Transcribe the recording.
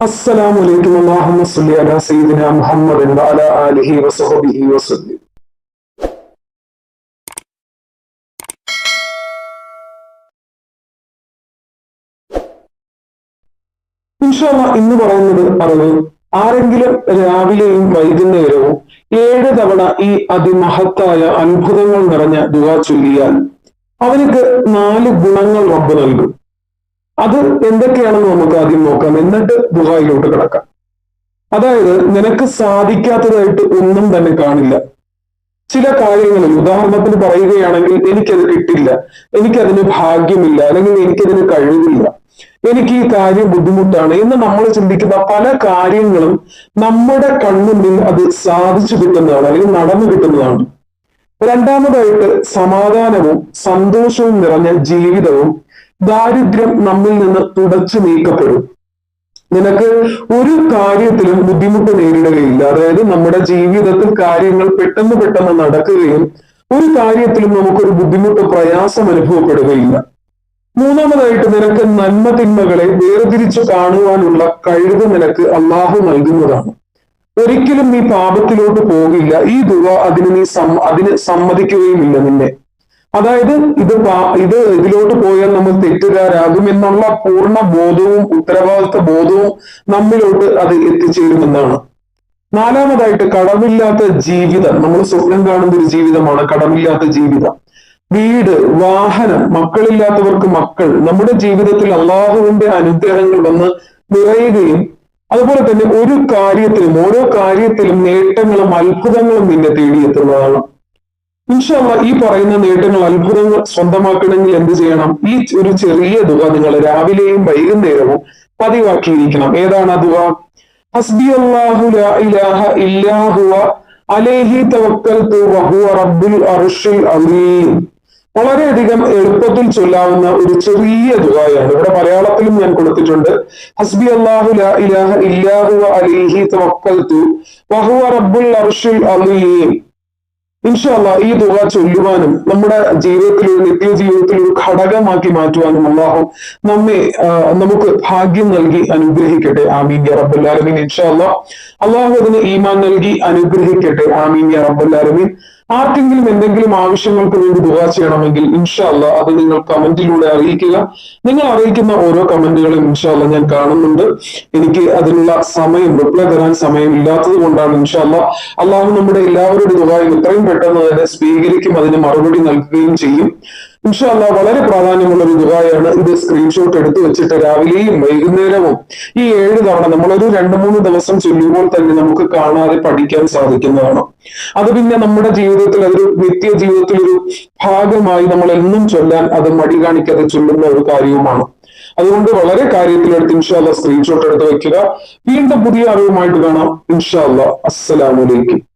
السلام عليكم اللهم صل على سيدنا محمد وعلى آله وصحبه وسلم ഇൻഷാല്ല ഇന്ന് പറയുന്നത് അറിവ് ആരെങ്കിലും രാവിലെയും വൈകുന്നേരവും ഏഴ് തവണ ഈ അതിമഹത്തായ അത്ഭുതങ്ങൾ നിറഞ്ഞ ദുവ ചൊല്ലിയാൽ അവനക്ക് നാല് ഗുണങ്ങൾ റബ്ബ് നൽകും അത് എന്തൊക്കെയാണെന്ന് നമുക്ക് ആദ്യം നോക്കാം. എന്നിട്ട് ദുബായിലോട്ട് കിടക്കാം. അതായത് നിനക്ക് സാധിക്കാത്തതായിട്ട് ഒന്നും തന്നെ കാണില്ല. ചില കാര്യങ്ങളിൽ ഉദാഹരണത്തിന് പറയുകയാണെങ്കിൽ എനിക്കത് കിട്ടില്ല എനിക്കതിന് ഭാഗ്യമില്ല അല്ലെങ്കിൽ എനിക്കതിന് കഴിവില്ല എനിക്ക് ഈ കാര്യം ബുദ്ധിമുട്ടാണ് എന്ന് നമ്മൾ ചിന്തിക്കുന്ന പല കാര്യങ്ങളും നമ്മുടെ കൺമുന്നിൽ അത് സാധിച്ചു കിട്ടുന്നതാണ് അല്ലെങ്കിൽ നടന്നു കിട്ടുന്നതാണ്. രണ്ടാമതായിട്ട് സമാധാനവും സന്തോഷവും നിറഞ്ഞ ജീവിതവും ദാരിദ്ര്യം നമ്മിൽ നിന്ന് തുടച്ചു നീക്കപ്പെടും. നിനക്ക് ഒരു കാര്യത്തിലും ബുദ്ധിമുട്ട് നേരിടുകയില്ല. അതായത് നമ്മുടെ ജീവിതത്തിൽ കാര്യങ്ങൾ പെട്ടെന്ന് പെട്ടെന്ന് നടക്കുകയും ഒരു കാര്യത്തിലും നമുക്കൊരു ബുദ്ധിമുട്ട് പ്രയാസം അനുഭവപ്പെടുകയില്ല. മൂന്നാമതായിട്ട് നിനക്ക് നന്മ തിന്മകളെ വേർതിരിച്ചു കാണുവാനുള്ള കഴിവ് നിനക്ക് അള്ളാഹു നൽകുന്നതാണ്. ഒരിക്കലും നീ പാപത്തിലോട്ട് പോകില്ല. ഈ ദുവ അതിന് നീ അതിന് സമ്മതിക്കുകയുമില്ല നിന്നെ. അതായത് ഇത് ഇത് ഇതിലോട്ട് പോയാൽ നമ്മൾ തെറ്റുകാരാകും എന്നുള്ള പൂർണ ബോധവും ഉത്തരവാദിത്ത ബോധവും നമ്മിലോട്ട് അത് എത്തിച്ചേരുമെന്നാണ്. നാലാമതായിട്ട് കടമില്ലാത്ത ജീവിതം. നമ്മൾ സ്വപ്നം കാണുന്ന ഒരു ജീവിതമാണ് കടമില്ലാത്ത ജീവിതം. വീട് വാഹനം മക്കളില്ലാത്തവർക്ക് മക്കൾ. നമ്മുടെ ജീവിതത്തിൽ അള്ളാഹുവിന്റെ അനുഗ്രഹങ്ങൾ വന്ന് നിറയുകയും അതുപോലെ തന്നെ ഒരു കാര്യത്തിലും ഓരോ കാര്യത്തിലും നേട്ടങ്ങളും അത്ഭുതങ്ങളും നിന്നെ തേടിയെത്തുന്നതാണ്. ഇൻഷല്ല ഈ പറയുന്ന നേട്ടങ്ങൾ അത്ഭുതങ്ങൾ സ്വന്തമാക്കണമെങ്കിൽ എന്ത് ചെയ്യണം? ഈ ഒരു ചെറിയ ദുഃഖ നിങ്ങൾ രാവിലെയും വൈകുന്നേരവും പതിവാക്കിയിരിക്കണം. ഏതാണ് ആ ദുഃഖ ഹസ്ബി അള്ളാഹു ഇലാഹ ഇല്ലാഹുവ അലേഹി തവക്കൽ വഹുവ റബ്ബുൽ അർഷിൽ അലീം വളരെയധികം എളുപ്പത്തിൽ ചൊല്ലാവുന്ന ഒരു ചെറിയ ദുബായാണ് ഇവിടെ മലയാളത്തിലും ഞാൻ കൊടുത്തിട്ടുണ്ട്. ഹസ്ബി അള്ളാഹു ഇലാഹ ഇല്ലാഹു അലിഹി തവക്കൽ വഹുവ റബ്ബുൽ അർഷിൽ അലീം ഇൻഷല്ല ഈ തുക ചൊല്ലുവാനും നമ്മുടെ ജീവിതത്തിൽ ഒരു നിത്യ ജീവിതത്തിൽ ഒരു ഘടകമാക്കി മാറ്റുവാനും അള്ളാഹു നമ്മെ നമുക്ക് ഭാഗ്യം നൽകി അനുഗ്രഹിക്കട്ടെ. ആമീൻ യ റബ്ബുല്ലാലമീൻ ഇൻഷല്ല അള്ളാഹു അതിന് ഈമാൻ നൽകി അനുഗ്രഹിക്കട്ടെ. ആമീൻ യ റബ്ബുല്ലാലമീൻ ആർക്കെങ്കിലും എന്തെങ്കിലും ആവശ്യങ്ങൾക്ക് വേണ്ടി ദുവാ ചെയ്യണമെങ്കിൽ ഇൻഷാല്ല അത് നിങ്ങൾ കമന്റിലൂടെ അറിയിക്കുക. നിങ്ങൾ അറിയിക്കുന്ന ഓരോ കമന്റുകളും ഇൻഷാല്ല ഞാൻ കാണുന്നുണ്ട്. എനിക്ക് അതിനുള്ള സമയം റിപ്ലൈ തരാൻ സമയം ഇല്ലാത്തത് കൊണ്ടാണ് ഇൻഷാല്ല അള്ളാഹു നമ്മുടെ എല്ലാവരുടെ ദുവായും എത്രയും പെട്ടെന്ന് തന്നെ സ്വീകരിക്കും അതിന് മറുപടി നൽകുകയും ചെയ്യും. ഇൻഷാല്ല വളരെ പ്രാധാന്യമുള്ള ഒരു ദുബായാണ് ഇത് സ്ക്രീൻഷോട്ട് എടുത്തു വെച്ചിട്ട് രാവിലെയും വൈകുന്നേരവും ഈ ഏഴ് തവണ നമ്മളൊരു രണ്ട് മൂന്ന് ദിവസം ചൊല്ലുമ്പോൾ തന്നെ നമുക്ക് കാണാതെ പഠിക്കാൻ സാധിക്കുന്നതാണ്. അത് പിന്നെ നമ്മുടെ ജീവിതത്തിൽ അതൊരു നിത്യ ജീവിതത്തിൽ ഒരു ഭാഗമായി നമ്മൾ എന്നും ചൊല്ലാൻ അത് മടി കാണിക്കാതെ ചൊല്ലുന്ന ഒരു കാര്യവുമാണ്. അതുകൊണ്ട് വളരെ കാര്യത്തിലെടുത്ത് ഇൻഷാല്ല സ്ക്രീൻഷോട്ട് എടുത്ത് വെക്കുക. വീണ്ടും പുതിയ അറിവുമായിട്ട് കാണാം. ഇൻഷാല്ല. അസ്സലാമലൈക്കും